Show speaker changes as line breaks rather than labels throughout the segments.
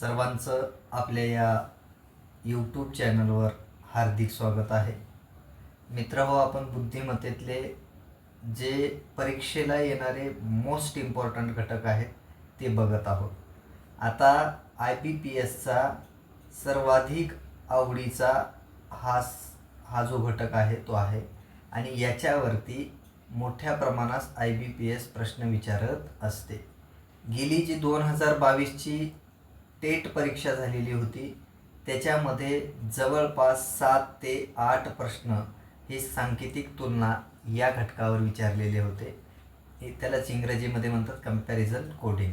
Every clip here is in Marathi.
सर्वांचं आपल्या या यूट्यूब चॅनलवर हार्दिक स्वागत आहे. मित्र हो आपण बुद्धिमत्तेतले जे परीक्षेला येणारे मोस्ट इम्पॉर्टंट घटक आहेत ते बघत आहोत. आता आय बी पी एसचा सर्वाधिक आवडीचा हा हा जो घटक आहे तो आहे. आणि याच्यावरती मोठ्या प्रमाणात आय बी पी एस प्रश्न विचारत असते. गेली जी दोन हजार बावीसची टेट परीक्षा झालेली होती. त्याच्यामध्ये जवळपास सात ते आठ प्रश्न हे सांकेतिक तुलना या घटकावर विचारलेले होते. त्यालाच इंग्रजीमध्ये म्हणतात कंपॅरिझन कोडिंग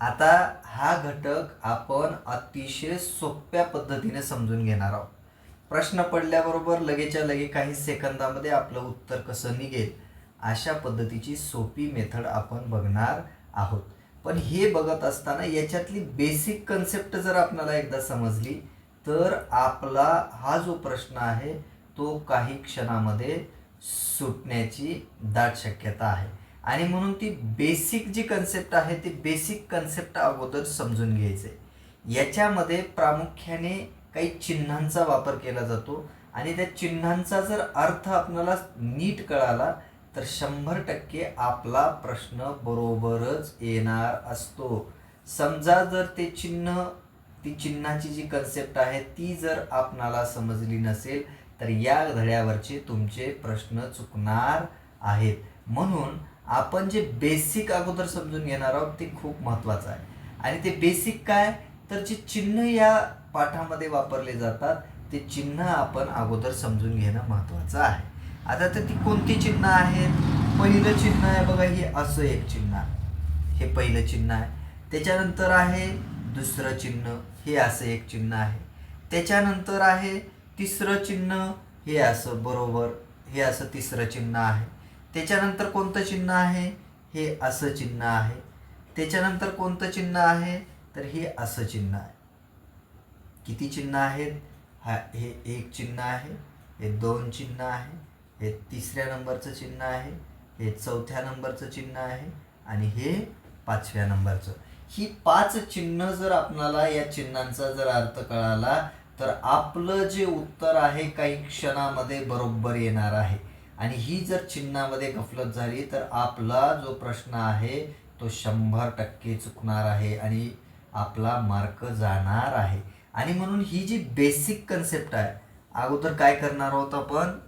आता हा घटक आपण अतिशय सोप्या पद्धतीने समजून घेणार आहोत. प्रश्न पडल्याबरोबर लगेच्या लगे काही सेकंदामध्ये आपलं उत्तर कसं निघेल अशा पद्धतीची सोपी मेथड आपण बघणार आहोत. पण हे बघत असताना याच्यातली बेसिक कन्सेप्ट जर आपल्याला एकदा समजली तर आपला हा जो प्रश्न आहे तो काही क्षणामध्ये सुटण्याची दाट शक्यता आहे. आणि म्हणून ती बेसिक जी कन्सेप्ट आहे ती बेसिक कन्सेप्ट अगोदर समजून घ्यायचे. याच्यामध्ये प्रामुख्याने काही चिन्हांचा वापर केला जातो. आणि त्या चिन्हांचा जर अर्थ आपल्याला नीट कळाला तर शंभर टक्के आपला प्रश्न बरोबरच येणार असतो. समजा जर ते चिन्ह ती चिन्हाची जी कन्सेप्ट आहे ती जर आपणाला समजली नसेल तर या धड्यावरचे तुमचे प्रश्न चुकणार आहेत. म्हणून आपण जे बेसिक अगोदर समजून घेणार आहोत ते खूप महत्त्वाचं आहे. आणि ते बेसिक काय? तर जे चिन्ह या पाठामध्ये वापरले जातात ते चिन्ह आपण अगोदर समजून घेणं महत्त्वाचं आहे. आता तर ती कोणती चिन्ह आहेत? पहिलं चिन्ह आहे बघा हे असं एक चिन्ह आहे. हे पहिलं चिन्ह आहे. त्याच्यानंतर आहे दुसरं चिन्ह हे असं एक चिन्ह आहे. त्याच्यानंतर आहे तिसरं चिन्ह हे असं बरोबर हे असं तिसरं चिन्ह आहे. त्याच्यानंतर कोणतं चिन्ह आहे? हे असं चिन्ह आहे. त्याच्यानंतर कोणतं चिन्ह आहे? तर हे असं चिन्ह आहे. किती चिन्ह आहेत? हा हे एक चिन्ह आहे हे दोन चिन्ह आहे हे तिसऱ्या नंबरचं चिन्ह आहे हे चौथ्या नंबरचं चिन्ह आहे आणि हे पाचव्या नंबरचं. ही पाच चिन्ह जर आपणाला या चिन्हांचा जर अर्थ कळाला तर आपलं जे उत्तर आहे काही क्षणामध्ये बरोबर येणार आहे. आणि ही जर चिन्हामध्ये गफलत झाली तर आपला जो प्रश्न आहे तो शंभर टक्के चुकणार आहे आणि आपला मार्क जाणार आहे. आणि म्हणून ही जी बेसिक कन्सेप्ट आहे अगोदर काय करणार आहोत आपण?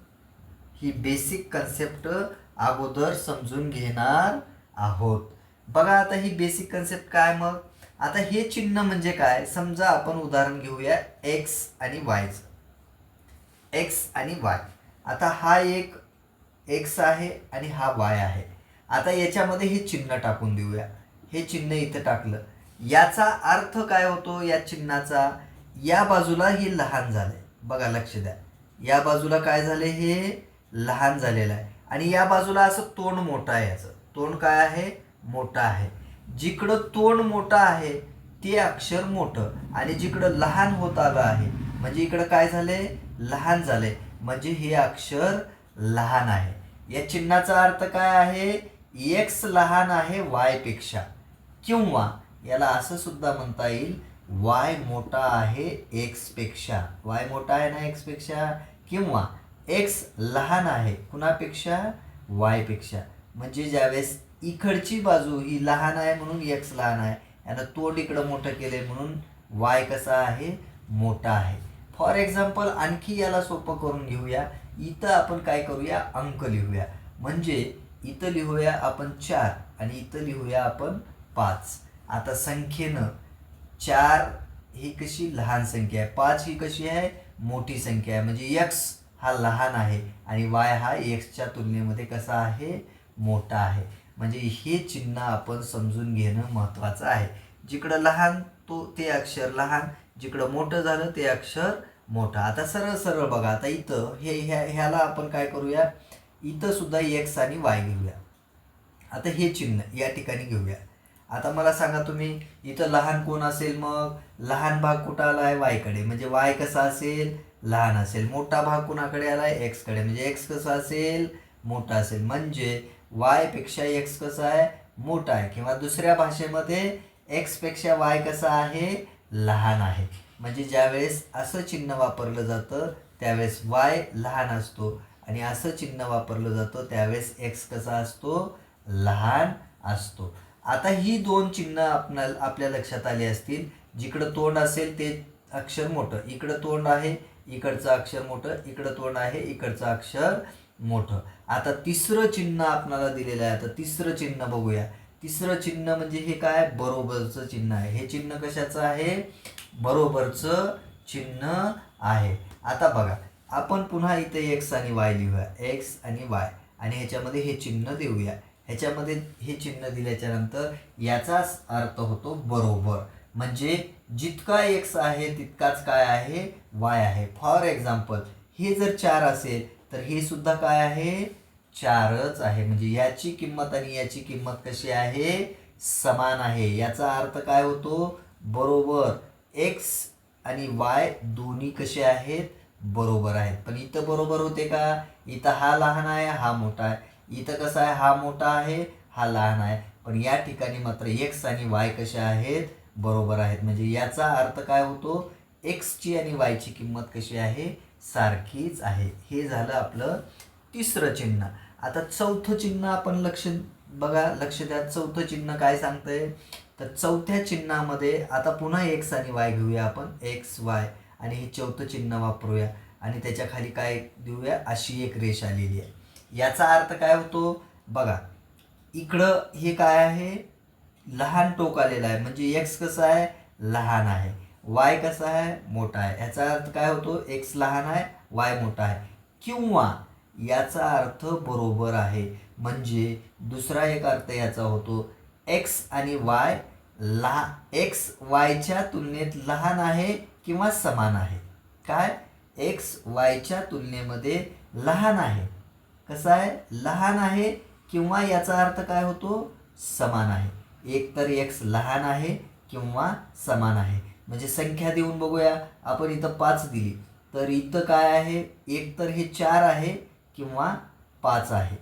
ही बेसिक कन्सेप्ट अगोदर समजून घेणार आहोत. बघा आता ही बेसिक कन्सेप्ट काय मग? आता हे चिन्ह म्हणजे काय? समजा आपण उदाहरण घेऊया एक्स आणि वायचं एक्स आणि वाय आता हा एक एक्स आहे आणि हा वाय आहे. आता याच्यामध्ये हे चिन्ह टाकून देऊया. हे चिन्ह इथं टाकलं. याचा अर्थ काय होतो? या चिन्हाचा? या बाजूला हे लहान झालंय. बघा लक्ष द्या. या बाजूला काय झाले हे? लहान झालेलं आहे. आणि या बाजूला असं तोंड मोठं आहे याचं. तोंड काय आहे? मोठं आहे. जिकडं तोंड मोठं आहे ते अक्षर मोठं. आणि जिकडं लहान होत आलं आहे म्हणजे इकडं काय झाले लहान झाले म्हणजे हे अक्षर लहान आहे. या चिन्हाचा अर्थ काय आहे? एक्स लहान आहे वायपेक्षा. किंवा याला असं सुद्धा म्हणता येईल वाय मोठा आहे एक्सपेक्षा वाय मोठा आहे ना एक्सपेक्षा किंवा एक्स लहान आहे. कुणापेक्षा? वायपेक्षा म्हणजे ज्यावेळेस इकडची बाजू ही लहान आहे म्हणून एक्स लहान आहे. यानं तोंड इकडं मोठं केलंय म्हणून वाय कसा आहे? मोठा आहे. फॉर एक्झाम्पल आणखी याला सोपं करून घेऊया. इथं आपण काय करूया? अंक लिहूया. म्हणजे इथं लिहूया आपण चार आणि इथं लिहूया आपण पाच. आता संख्येनं चार ही कशी? लहान संख्या आहे. पाच ही कशी आहे? मोठी संख्या आहे. म्हणजे यक्स हा लहान आहे आणि वाय हा एक्सच्या तुलनेमध्ये कसा आहे? मोठा आहे. म्हणजे हे चिन्ह आपण समजून घेणं महत्त्वाचं आहे. जिकडं लहान तो ते अक्षर लहान. जिकडं मोठं झालं ते अक्षर मोठं. आता सरळ सरळ बघा. आता इथं हे ह्या ह्याला आपण काय करूया? इथं सुद्धा एक्स आणि वाय घेऊया. आता हे चिन्ह या ठिकाणी घेऊया. आता मला सांगा तुम्ही इथं लहान कोण असेल मग? लहान भाग कुठं आला आहे वायकडे म्हणजे वाय कसा असेल? लहान असेल मोठा भाग कुणाकडे आला आहे एक्सकडे म्हणजे एक्स कसा असेल? मोठा असेल. म्हणजे वायपेक्षा एक्स कसा आहे? मोठा आहे. किंवा दुसऱ्या भाषेमध्ये एक्सपेक्षा वाय कसा आहे? लहान आहे. म्हणजे ज्यावेळेस असं चिन्ह वापरलं जातं त्यावेळेस वाय लहान असतो. आणि असं चिन्ह वापरलं जातं त्यावेळेस एक्स कसा असतो? लहान असतो. आता ही दोन चिन्ह आपणा आपल्या लक्षात आली असतील. जिकडं तोंड असेल ते अक्षर मोठं. इकडं तोंड आहे इकडचं अक्षर मोठं इकडं तोंड आहे इकडचं अक्षर मोठं. आता तिसरं चिन्ह आपणाला दिलेलं आहे. आता तिसरं चिन्ह बघूया. तिसरं चिन्ह म्हणजे हे काय? बरोबरचं चिन्ह आहे. हे चिन्ह कशाचं आहे? बरोबरचं चिन्ह आहे. आता बघा आपण पुन्हा इथे एक्स आणि वाय लिहूया. एक्स आणि वाय आणि ह्याच्यामध्ये हे चिन्ह देऊया. ह्याच्यामध्ये हे चिन्ह दिल्याच्यानंतर याचाच अर्थ होतो बरोबर. म्हणजे जितका एक्स आहे तितकाच काय आहे? वाय आहे. फॉर एक्झाम्पल हे जर चार असेल तर हे सुद्धा काय आहे? चारच आहे. म्हणजे याची किंमत आणि याची किंमत कशी आहे? समान आहे. याचा अर्थ काय होतो? बरोबर एक्स आणि वाय दोन्ही कसे आहेत? बरोबर आहेत. पण इथं बरोबर होते का? इथं हा लहान आहे हा मोठा आहे. इथं कसा आहे? हा मोठा आहे हा लहान आहे. पण या ठिकाणी मात्र एक्स आणि वाय कसे आहेत? बरोबर आहेत. म्हणजे याचा अर्थ काय होतो? एक्सची आणि वायची किंमत कशी आहे? सारखीच आहे. हे झालं आपलं तिसरं चिन्ह. आता चौथं चिन्ह आपण लक्ष बघा लक्ष द्या. चौथं चिन्ह काय सांगतंय? तर चौथ्या चिन्हामध्ये आता पुन्हा एक्स आणि वाय घेऊया आपण. एक्स वाय आणि हे चौथं चिन्ह वापरूया. आणि त्याच्याखाली काय देऊया? अशी एक रेष आलेली आहे. याचा अर्थ काय होतो? बघा इकडं हे काय आहे? लहान टोक आलेला आहे. म्हणजे एक्स कसं आहे? लहान आहे. वाय कसा आहे? मोठा आहे. याचा अर्थ काय होतो? एक्स लहान आहे वाय मोठा आहे. किंवा याचा अर्थ बरोबर आहे. म्हणजे दुसरा एक अर्थ याचा होतो एक्स आणि वाय लहा एक्स वायच्या तुलनेत लहान आहे किंवा समान आहे. काय? एक्स वायच्या तुलनेमध्ये लहान आहे. कसं आहे? लहान आहे किंवा याचा अर्थ काय होतो? समान आहे. एक तर एक्स लहान आहे किंवा समान आहे. म्हणजे संख्या देऊन बघूया. आपण इथं पाच दिली. तर इथं काय आहे? एक तर हे चार आहे किंवा पाच आहे.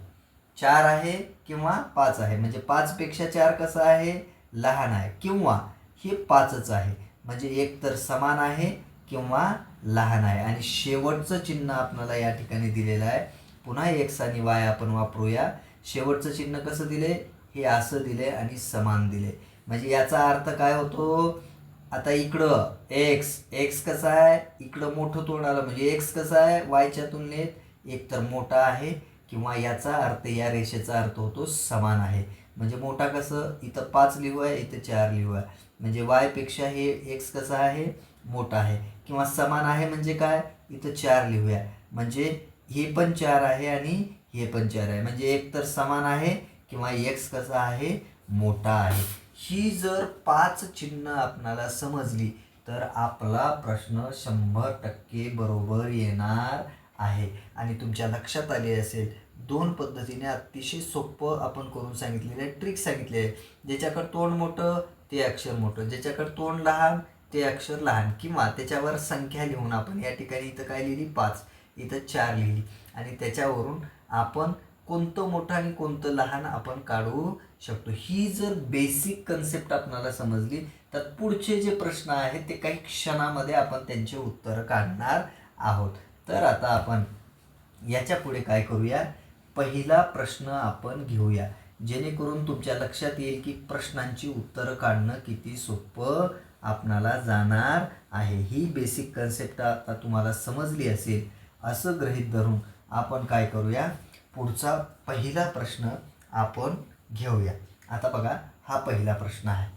चार आहे किंवा पाच आहे. म्हणजे पाचपेक्षा चार कसं आहे? लहान आहे. किंवा हे पाचच आहे. म्हणजे एक तर समान आहे किंवा लहान आहे. आणि शेवटचं चिन्ह आपल्याला या ठिकाणी दिलेलं आहे. पुन्हा एक्स आणि वाय आपण वापरूया. शेवटचं चिन्ह कसं दिले? हे असं दिले आणि समान दिले म्हणजे याचा अर्थ काय होतो? आता इकडं एक्स एक्स कसा आहे? इकडं मोठं तोंड आलं. म्हणजे एक्स कसा आहे? वायच्या तुलनेत एक तर मोठा आहे किंवा याचा अर्थ या रेषेचा अर्थ होतो समान आहे. म्हणजे मोठा कसं? इथं पाच लिहू आहे इथं चार लिहू आहे. म्हणजे वायपेक्षा हे एक्स कसा आहे? मोठा आहे. किंवा समान आहे म्हणजे काय? इथं चार लिहूया. म्हणजे हे पण चार आहे आणि हे पण चार आहे. म्हणजे एक तर समान आहे किंवा एक्स कसा आहे? मोठा आहे. ही जर पाच चिन्ह आपणाला समजली तर आपला प्रश्न शंभर टक्के बरोबर येणार आहे. आणि तुमच्या लक्षात आले असेल दोन पद्धतीने अतिशय सोपं आपण करून सांगितलेलं आहे ट्रिक सांगितले आहे ज्याच्याकडं तोंड मोठं ते अक्षर मोठं. ज्याच्याकडं तोंड लहान ते अक्षर लहान. किंवा त्याच्यावर संख्या लिहून आपण या ठिकाणी इथं काय लिहिली? पाच. इथं चार लिहिली. आणि त्याच्यावरून आपण कोणतं मोठं आणि कोणतं लहान आपण काढू शकतो. ही जर बेसिक कन्सेप्ट आपणाला समजली तर पुढचे जे प्रश्न आहेत ते काही क्षणामध्ये आपण त्यांचे उत्तरं काढणार आहोत. तर आता आपण याच्यापुढे काय करूया? पहिला प्रश्न आपण घेऊया. जेणेकरून तुमच्या लक्षात येईल की प्रश्नांची उत्तरं काढणं किती सोपं आपणाला जाणार आहे. ही बेसिक कन्सेप्ट आता तुम्हाला समजली असेल. असं गृहीत धरून आपण काय करूया? पुढचा पहिला प्रश्न आपण घेऊया. आता बघा हा पहिला प्रश्न आहे.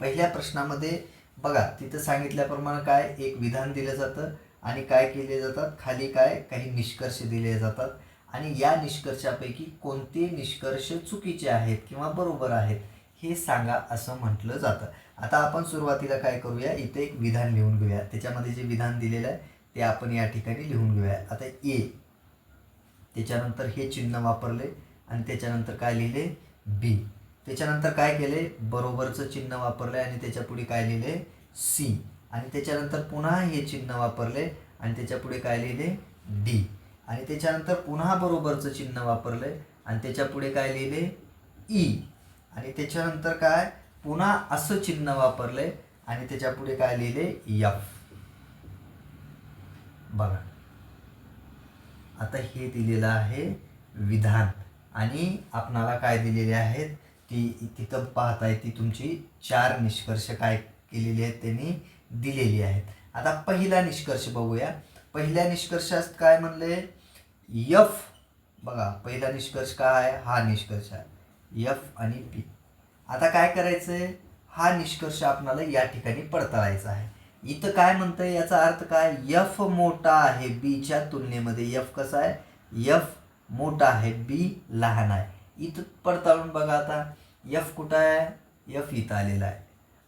पहिल्या प्रश्नामध्ये बघा तिथं सांगितल्याप्रमाणे काय एक विधान दिलं जातं आणि काय केले जातात? खाली काय? काही निष्कर्ष दिले जातात. आणि या निष्कर्षापैकी कोणते निष्कर्ष चुकीचे आहेत किंवा बरोबर आहेत हे सांगा असं म्हटलं जातं. आता आपण सुरुवातीला काय करूया? इथे एक विधान लिहून घेऊया. त्याच्यामध्ये जे विधान दिलेलं आहे ते आपण या ठिकाणी लिहून घेऊया. आता ए. त्याच्यानंतर हे चिन्ह वापरले आणि त्याच्यानंतर काय लिहिले? बी त्याच्यानंतर काय केले? बरोबरचं चिन्ह वापरले आणि त्याच्यापुढे काय लिहिले? सी आणि त्याच्यानंतर पुन्हा हे चिन्ह वापरले आणि त्याच्यापुढे काय लिहिले? डी आणि त्याच्यानंतर पुन्हा बरोबरचं चिन्ह वापरले आणि त्याच्यापुढे काय लिहिले? ई आणि त्याच्यानंतर काय? पुन्हा असं चिन्ह वापरले आणि त्याच्यापुढे काय लिहिले? यफ बघा. आता हे दिलेलं आहे विधान. आणि आपणाला काय दिलेले आहेत? ती तिथं पाहताय ती तुमची चार निष्कर्ष काय केलेली आहेत त्यांनी दिलेली आहेत. आता पहिला निष्कर्ष बघूया. पहिल्या निष्कर्षात काय म्हणले? यफ बघा पहिला निष्कर्ष काय आहे? हा निष्कर्ष आहे. यफ आणि पी आता काय करायचं आहे हा निष्कर्ष आपणाला या ठिकाणी पडताळायचा आहे. इथं काय म्हणतंय याचा अर्थ काय? यफ मोठा आहे बीच्या तुलनेमध्ये. यफ कसा आहे? यफ मोठा आहे. बी लहान आहे. इथं पडताळून बघा आता. यफ कुठं आहे? यफ इथं आलेला आहे.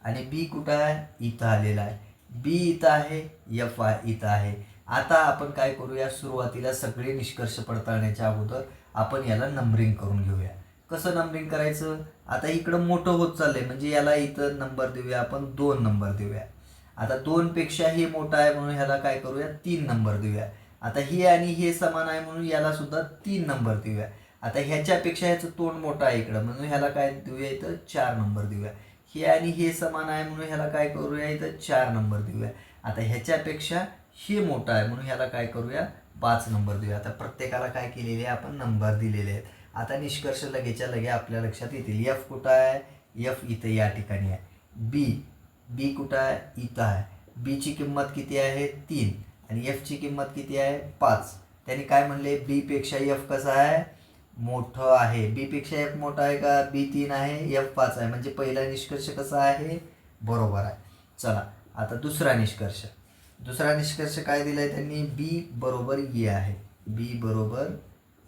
आणि बी कुठं आहे? इथं आलेला आहे. बी इथं आहे. यफ इथं आहे. आता आपण काय करूया? सुरुवातीला सगळे निष्कर्ष पडताळण्याच्या अगोदर आपण याला नंबरिंग करून घेऊया. कसं नंबरिंग करायचं? आता इकडं मोठं होत चाललंय. म्हणजे याला इथं नंबर देऊया. आपण दोन नंबर देऊया. आता दोनपेक्षा हे मोठा आहे म्हणून ह्याला काय करूया? तीन नंबर देऊया. आता हे आणि हे समान आहे म्हणून याला सुद्धा तीन नंबर देऊया. आता ह्याच्यापेक्षा ह्याचं तोंड मोठं आहे इकडं म्हणून ह्याला काय देऊया इथं? चार नंबर देऊया. हे आणि हे समान आहे म्हणून ह्याला काय करूया इथं? चार नंबर देऊया. आता ह्याच्यापेक्षा हे मोठं आहे म्हणून ह्याला काय करूया? पाच नंबर देऊया. आता प्रत्येकाला काय केलेले आहे? आपण नंबर दिलेले आहेत. आता निष्कर्ष लगेच्या लगे आपल्या लक्षात येतील. एफ कुठं आहे? एफ इथं या ठिकाणी आहे. बी बी कुठं आहे? इथं आहे. बीची किंमत किती आहे? तीन. आणि एफची किंमत किती आहे? पाच. त्यांनी काय म्हणले? बीपेक्षा एफ कसा आहे? मोठं आहे. बीपेक्षा एफ मोठा आहे का? बी तीन आहे. एफ पाच आहे. म्हणजे पहिला निष्कर्ष कसा आहे? बरोबर आहे. चला आता दुसरा निष्कर्ष. दुसरा निष्कर्ष काय दिला e आहे त्यांनी? बी बरोबर ई आहे. बी बरोबर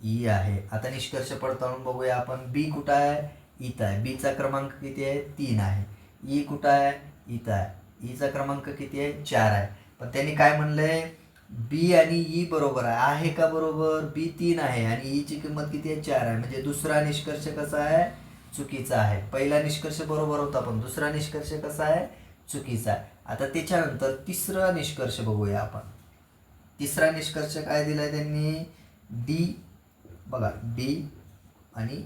ई आहे. आता निष्कर्ष पडताळून बघूया आपण. बी कुठं आहे? इथं आहे. बीचा क्रमांक किती आहे? तीन आहे. ई कुठं आहे? इथं आहे. ईचा क्रमांक किती आहे? चार आहे. पण त्यांनी काय म्हणलंय? बी आणि ई बरोबर आहे. आहे का बरोबर? बी तीन आहे. आणि ईची किंमत किती आहे? चार आहे. म्हणजे दुसरा निष्कर्ष कसा आहे? चुकीचा आहे. पहिला निष्कर्ष बरोबर होता पण दुसरा निष्कर्ष कसा आहे? चुकीचा आहे. आता त्याच्यानंतर तिसरा निष्कर्ष बघूया आपण. तिसरा निष्कर्ष काय दिलाय त्यांनी? डी बघा डी आणि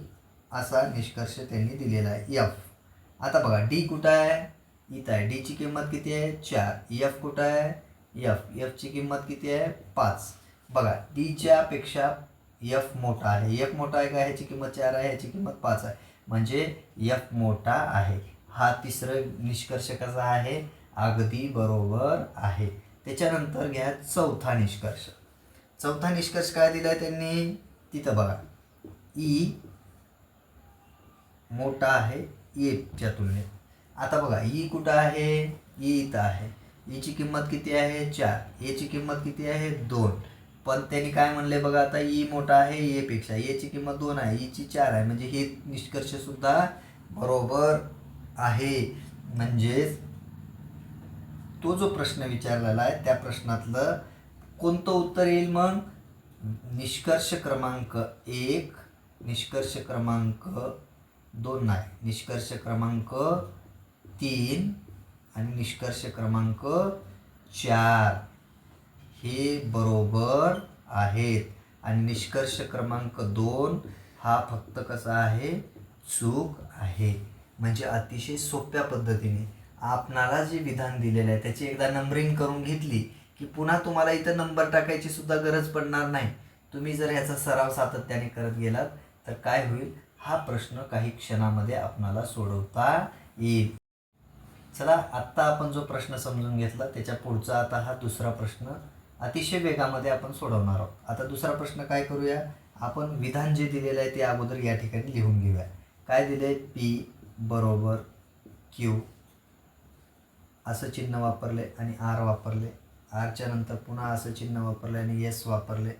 असा निष्कर्ष त्यांनी दिलेला आहे. एफ आता बघा डी कुठं आहे? इथं आहे डीची किंमत किती आहे? चार. एफ कुठं आहे? एफ एफची किंमत किती आहे? पाच. बघा डीच्या पेक्षा एफ मोठा आहे. एफ मोठा आहे का? ह्याची किंमत चार आहे ह्याची किंमत पाच आहे. म्हणजे एफ मोठा आहे. हा तिसरं निष्कर्ष कसा आहे. अगदी बरोबर आहे. त्याच्यानंतर घ्या चौथा निष्कर्ष. चौथा निष्कर्ष काय दिलाय त्यांनी? तिथं बघा. ई मोठा आहे. E एफच्या तुलनेत. आता बघा ई कुठं आहे? ई इथं आहे. ईची किंमत किती आहे? चार. एची किंमत किती आहे? दोन. पण त्यांनी काय म्हणले बघा आता ई मोठा आहे ए पेक्षा. एची किंमत दोन आहे ईची चार आहे. म्हणजे हे निष्कर्ष सुद्धा बरोबर आहे. म्हणजेच तो जो प्रश्न विचारलेला आहे त्या प्रश्नातलं कोणतं उत्तर येईल मग? निष्कर्ष क्रमांक एक निष्कर्ष क्रमांक दोन नाही निष्कर्ष क्रमांक तीन आणि निष्कर्ष क्रमांक चार. हे बरोबर आहेत. आणि निष्कर्ष क्रमांक दोन हा फक्त कसा आहे? चूक आहे. म्हणजे अतिशय सोप्या पद्धतीने. आपणाला जे विधान दिलेलं आहे त्याची एकदा नंबरिंग करून घेतली की पुन्हा तुम्हाला इथं नंबर टाकायची सुद्धा गरज पडणार नाही. तुम्ही जर ह्याचा सराव सातत्याने करत गेलात तर काय होईल? हा प्रश्न काही क्षणामध्ये आपणाला सोडवता येईल. चला आत्ता आपण जो प्रश्न समजून घेतला त्याच्या पुढचा आता हा दुसरा प्रश्न अतिशय वेगामध्ये आपण सोडवणार आहोत. आता दुसरा प्रश्न काय करूया? आपण विधान जे दिलेलं आहे ते अगोदर या ठिकाणी लिहून घेऊया. काय दिले पी बरोबर क्यू. असं चिन्ह वापरले आणि आर वापरले. आरच्या नंतर पुन्हा असं चिन्ह वापरले आणि एस वापरले.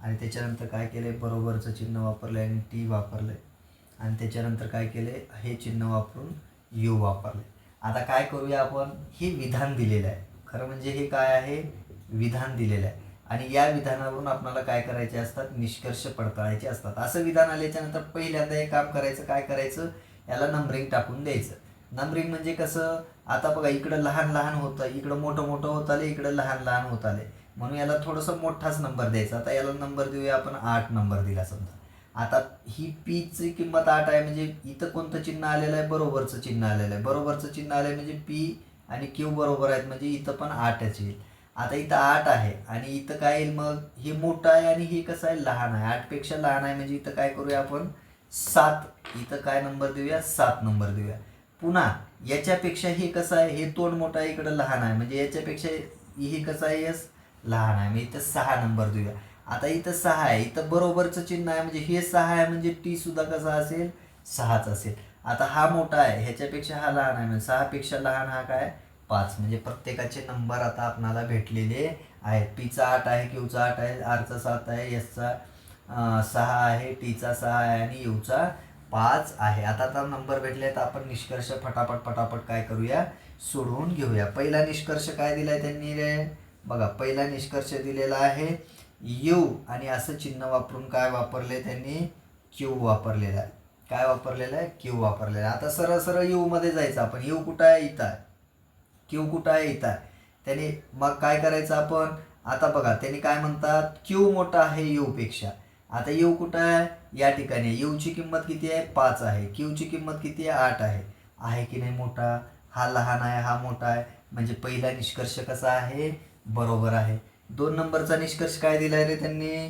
आणि त्याच्यानंतर काय केले? बरोबरचं चिन्ह वापरले आणि टी वापरले. आणि त्याच्यानंतर काय केले? हे चिन्ह वापरून यू वापरले. आता काय करूया आपण? हे विधान दिलेलं आहे. खरं म्हणजे हे काय आहे? विधान दिलेलं आहे. आणि या विधानावरून आपल्याला काय करायचे असतात? निष्कर्ष पडताळायचे असतात. असं विधान आल्याच्यानंतर पहिल्यांदा हे काम करायचं काय करायचं? याला नंबरिंग टाकून द्यायचं. नंबरिंग म्हणजे कसं? आता बघा इकडं लहान लहान होतं इकडं मोठं मोठं होत आले इकडं लहान लहान होत आले. म्हणून याला थोडंसं मोठाच नंबर द्यायचा. आता याला नंबर देऊया आपण आठ नंबर दिला समजा. आता ही पीची किंमत आठ आहे म्हणजे इथं कोणतं चिन्ह आलेलं आहे? बरोबरचं चिन्ह आलेलं आहे. बरोबरचं चिन्ह आलं आहे म्हणजे पी आणि क्यू बरोबर आहेत म्हणजे इथं पण आठच येईल आता इथं आठ आहे आणि इथं काय येईल मग? हे मोठं आहे आणि हे कसं आहे? लहान आहे. आठपेक्षा लहान आहे म्हणजे इथं काय करूया आपण? सात. इथं काय नंबर देऊया? सात नंबर देऊया. पुन्हा याच्यापेक्षा हे कसं आहे? हे तोंड मोठं आहे इकडं लहान आहे. म्हणजे याच्यापेक्षा हे कसं आहे? यस लहान आहे. म्हणजे इथं सहा नंबर देऊया. आता इथं सहा आहे. इथं बरोबरचं चिन्ह आहे. म्हणजे हे सहा आहे म्हणजे टी सुद्धा कसा असेल? सहाच असेल. आता हा मोठा आहे. ह्याच्यापेक्षा हा लहान आहे. म्हणजे सहापेक्षा लहान हा काय? पाच. म्हणजे प्रत्येकाचे नंबर आता आपणाला भेटलेले आहेत. पीचा आठ आहे क्यूचा आठ आहे आरचा सात आहे एसचा सहा आहे टीचा सहा आहे आणि यूचा पाच आहे. आता आता नंबर भेटले तर आपण निष्कर्ष फटाफट फटाफट काय करूया? सोडवून घेऊया. पहिला निष्कर्ष काय दिलाय त्यांनी रे? बघा पहिला निष्कर्ष दिलेला आहे. यू आणि असं चिन्ह वापरून काय वापरले त्यांनी? क्यू वापरलेला आहे. काय वापरलेलं आहे? क्यू वापरलेला आहे. आता सरळ सरळ येऊमध्ये जायचं. आपण यू कुठं आहे? इथं आहे. क्यू कुठं आहे? इथं आहे. त्याने मग काय करायचं आपण? आता बघा त्यांनी काय म्हणतात? क्यू मोठा आहे यूपेक्षा आता यू कुठं आहे? या ठिकाणी यूची किंमत किती आहे? पाच आहे. क्यूची किंमत किती आहे? आठ आहे. आहे की नाही मोठा? हा लहान आहे हा मोठा आहे. म्हणजे पहिला निष्कर्ष कसा आहे? बरोबर आहे. दोन नंबरचा निष्कर्ष काय दिलाय रे त्यांनी?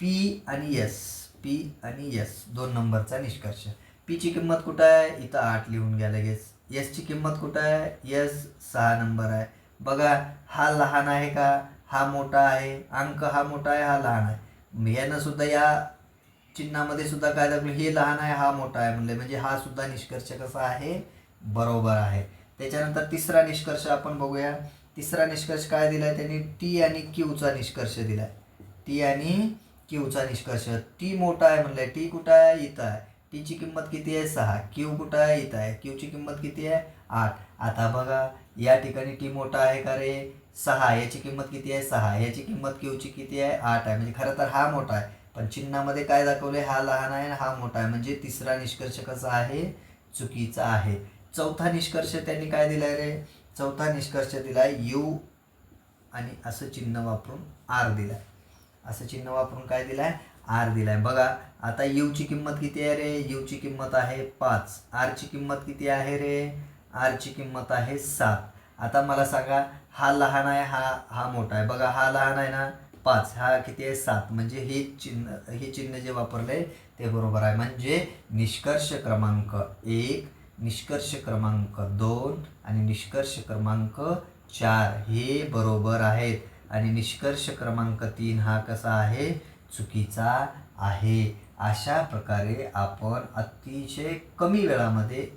पी आणि एस पी आणि एस दोन नंबरचा निष्कर्ष. पीची किंमत कुठं आहे? इथं आठ लिहून घ्या लगेच. एसची किंमत कुठं आहे? एस सहा नंबर आहे. बघा हा लहान आहे का? हा मोठा आहे. अंक हा मोठा आहे हा लहान आहे. यानं सुद्धा या चिन्हामध्ये सुद्धा काय दाखवलं? हे लहान आहे हा मोठा आहे म्हणले. म्हणजे हा सुद्धा निष्कर्ष कसा आहे? बरोबर आहे. त्याच्यानंतर तिसरा निष्कर्ष आपण बघूया. तिसरा निष्कर्ष काय दिलाय त्यांनी? टी आणि क्यूचा निष्कर्ष दिलाय. टी आणि क्यूचा निष्कर्ष. टी मोठा आहे म्हणलं टी कुठं आहे? इथं आहे. टीची किंमत किती आहे? सहा. क्यू कुठं आहे? इथं आहे. क्यूची किंमत किती आहे? आठ. आता बघा या ठिकाणी टी मोठा आहे का रे? सहा. याची किंमत किती आहे? सहा. याची किंमत क्यूची किती आहे? आठ आहे. म्हणजे खरं तर हा मोठा आहे. पण चिन्हामध्ये काय दाखवले हा लहान आहे आणि हा मोठा आहे. म्हणजे तिसरा निष्कर्ष कसा आहे? चुकीचा आहे. चौथा निष्कर्ष त्यांनी काय दिलाय रे? चौथा निष्कर्ष दिलाय यू आणि असं चिन्ह वापरून आर दिलाय. असं चिन्ह वापरून काय दिलाय? आर दिलाय. बघा आता यूची किंमत किती आहे रे? यूची किंमत आहे पाच. आरची किंमत किती आहे रे? आरची किंमत आहे सात. आता मला सांगा हा लहान आहे हा हा मोठा आहे. बघा हा लहान आहे ना? पाच. हा किती आहे? सात. म्हणजे हे चिन्ह हे चिन्ह जे वापरले ते बरोबर आहे. म्हणजे निष्कर्ष क्रमांक एक निष्कर्ष क्रमांक दोन आणि निष्कर्ष क्रमांक चार हे बरोबर आहेत. आणि निष्कर्ष क्रमांक तीन हा कसा आहे? चुकीचा आहे. अशा प्रकारे आपण अतिशय कमी वेळामध्ये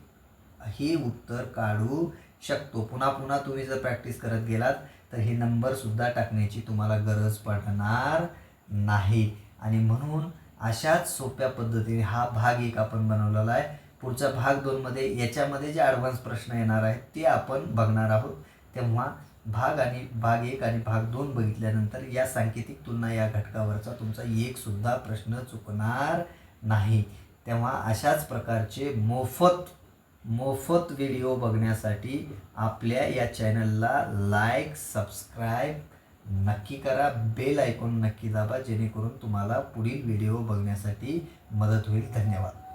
हे उत्तर काढू शकतो. पुन्हा पुन्हा तुम्ही जर प्रॅक्टिस करत गेलात तर हे नंबरसुद्धा टाकण्याची तुम्हाला गरज पडणार नाही. आणि म्हणून अशाच सोप्या पद्धतीने हा भाग एक आपण बनवलेला आहे. पुढचा भाग दोनमध्ये याच्यामध्ये जे ॲडव्हान्स प्रश्न येणार आहेत ते आपण बघणार आहोत. तेव्हा भाग आणि भाग एक आणि भाग दोन बघितल्यानंतर या सांकेतिक तुलना या घटकावरचा तुमचा एकसुद्धा प्रश्न चुकणार नाही. तेव्हा अशाच प्रकारचे मोफत मोफत व्हिडिओ बघण्यासाठी आपल्या या चॅनलला लाईक सबस्क्राईब नक्की करा. बेल आयकॉन नक्की दाबा जेणेकरून तुम्हाला पुढील व्हिडिओ बघण्यासाठी मदत होईल. धन्यवाद.